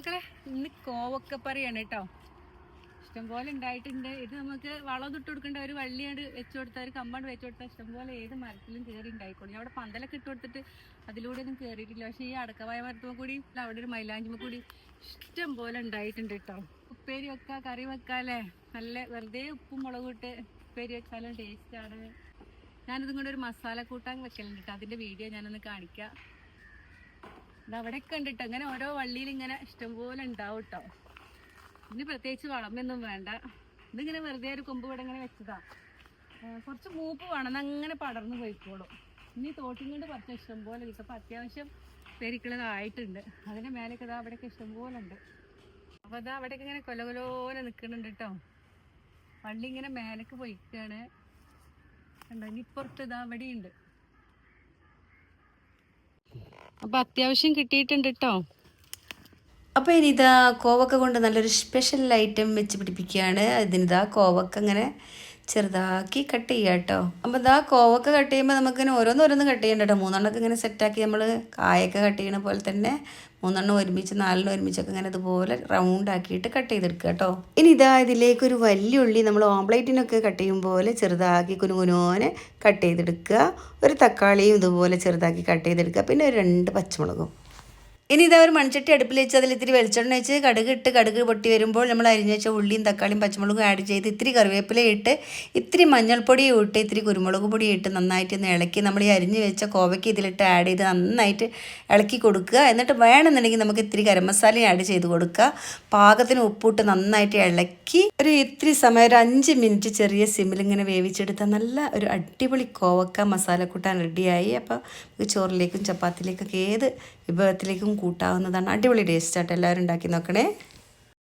മക്കളെ ഇന്ന് കോവക്കപ്പറിയാണ് കേട്ടോ ഇഷ്ടംപോലെ ഉണ്ടായിട്ടുണ്ട്. ഇത് നമുക്ക് വളം ഇട്ട് കൊടുക്കേണ്ട ഒരു വള്ളിയാണ്ട് വെച്ചു കൊടുത്താൽ ഒരു കമ്പാണ്ട് വെച്ചു കൊടുത്താൽ ഇഷ്ടംപോലെ ഏത് മരത്തിലും കയറി ഉണ്ടായിക്കോളും. അവിടെ പന്തലൊക്കെ ഇട്ട് കൊടുത്തിട്ട് അതിലൂടെ ഒന്നും കയറിയിട്ടില്ല പക്ഷേ ഈ അടക്കവായ മരത്തുമ്പോൾ കൂടി അവിടെ ഒരു മൈലാഞ്ചിമ കൂടി ഇഷ്ടം പോലെ ഉണ്ടായിട്ടുണ്ട് കേട്ടോ ഉപ്പേരി വെക്കാം കറി വെക്കാല്ലേ നല്ല വെറുതെ ഉപ്പും മുളകും ഇട്ട് ഉപ്പേരി വെച്ചാലും ടേസ്റ്റാണ് ഞാനിതും കൊണ്ട് ഒരു മസാല കൂട്ടാൻ വെക്കലുണ്ട് കേട്ടോ അതിന്റെ വീഡിയോ ഞാനൊന്ന് കാണിക്കാം. അവിടെയൊക്കെ ഉണ്ട് കേട്ടോ ഇങ്ങനെ ഓരോ വള്ളിയിൽ ഇങ്ങനെ ഇഷ്ടംപോലെ ഉണ്ടാവും കേട്ടോ ഇനി പ്രത്യേകിച്ച് വളമൊന്നും വേണ്ട. ഇതിങ്ങനെ വെറുതെ ഒരു കൊമ്പ് ഇവിടെ ഇങ്ങനെ വെച്ചതാ. കുറച്ച് മൂപ്പ് വേണം. അങ്ങനെ പടർന്നു പോയിക്കോളും. ഇനി തോട്ടും കൊണ്ട് കുറച്ച് ഇഷ്ടംപോലെ ഇരിക്കും അപ്പം അത്യാവശ്യം പെരിക്കുള്ളതായിട്ടുണ്ട് അതിന്റെ മേലേക്ക് ഇതാ അവിടെയൊക്കെ ഇഷ്ടംപോലെ ഉണ്ട്. അപ്പോൾ അതാ അവിടെയൊക്കെ ഇങ്ങനെ കൊല കൊലോലെ നിൽക്കുന്നുണ്ട് കേട്ടോ വള്ളി ഇങ്ങനെ മേലേക്ക് പോയിക്കാണ്. കണ്ടോ? ഇനി ഇപ്പുറത്ത് ഇതാ അവിടെയുണ്ട് അപ്പൊ അത്യാവശ്യം കിട്ടിയിട്ടുണ്ട് കേട്ടോ അപ്പോൾ ഇനി ഇതാ കോവക്ക കൊണ്ട് നല്ലൊരു സ്പെഷ്യൽ ഐറ്റം വെച്ച് പിടിപ്പിക്കുകയാണ്. ഇതിനിതാ കോവക്ക ഇങ്ങനെ ചെറുതാക്കി കട്ട് ചെയ്യുക കേട്ടോ. അപ്പോൾ ഇതാ കോവക്ക കട്ട് ചെയ്യുമ്പോൾ നമുക്കിങ്ങനെ ഓരോന്നോരോന്ന് കട്ട് ചെയ്യണ്ട കേട്ടോ. മൂന്നെണ്ണമൊക്കെ ഇങ്ങനെ സെറ്റാക്കി നമ്മൾ കായൊക്കെ കട്ട് ചെയ്യണ പോലെ തന്നെ മൂന്നെണ്ണം ഒരുമിച്ച് നാലെണ്ണം ഒരുമിച്ചൊക്കെ ഇങ്ങനെ ഇതുപോലെ റൗണ്ട് ആക്കിയിട്ട് കട്ട് ചെയ്തെടുക്കുക കേട്ടോ. ഇനി ഇതാ ഇതിലേക്ക് ഒരു വലിയ ഉള്ളി നമ്മൾ ഓംപ്ലേറ്റിനൊക്കെ കട്ട് ചെയ്യും പോലെ ചെറുതാക്കി കുനുകുനോനെ കട്ട് ചെയ്തെടുക്കുക. ഒരു തക്കാളിയും ഇതുപോലെ ചെറുതാക്കി കട്ട് ചെയ്തെടുക്കുക. പിന്നെ ഒരു രണ്ട് പച്ചമുളകും. ഇനി ഇതാ ഒരു മൺചട്ടി അടുപ്പിൽ വെച്ച് അതിൽ ഇത്തിരി വെളിച്ചെണ്ണ വെച്ച് കടുക് ഇട്ട് കടുക് പൊട്ടി വരുമ്പോൾ നമ്മൾ അരിഞ്ഞ് വെച്ച ഉള്ളിയും തക്കാളിയും പച്ചമുളകും ആഡ് ചെയ്ത് ഇത്തിരി കറിവേപ്പില ഇട്ട് ഇത്തിരി മഞ്ഞൾപ്പൊടിയും ഇട്ട് ഇത്തിരി കുരുമുളക് പൊടി ഇട്ട് നന്നായിട്ട് ഒന്ന് ഇളക്കി നമ്മൾ ഈ അരിഞ്ഞ് വെച്ച കോവയ്ക്ക് ഇതിലിട്ട് ആഡ് ചെയ്ത് നന്നായിട്ട് ഇളക്കി കൊടുക്കുക. എന്നിട്ട് വേണമെന്നുണ്ടെങ്കിൽ നമുക്ക് ഇത്തിരി ഗരം മസാലയും ആഡ് ചെയ്ത് കൊടുക്കുക. പാകത്തിന് ഉപ്പിട്ട് നന്നായിട്ട് ഇളക്കി ഒരു ഇത്തിരി സമയം ഒരു അഞ്ച് മിനിറ്റ് ചെറിയ സിമ്മിൽ ഇങ്ങനെ വേവിച്ചെടുത്താൽ നല്ല ഒരു അടിപൊളി കോവക്ക മസാല കൂട്ടാൻ റെഡിയായി അപ്പോൾ ചോറിലേക്കും ചപ്പാത്തിലേക്കൊക്കെ ഏത് വിഭവത്തിലേക്കും കൂട്ടാവുന്നതാണ്. അടിപൊളി ടേസ്റ്റ് ആയിട്ട് എല്ലാവരും ഉണ്ടാക്കി നോക്കണേ.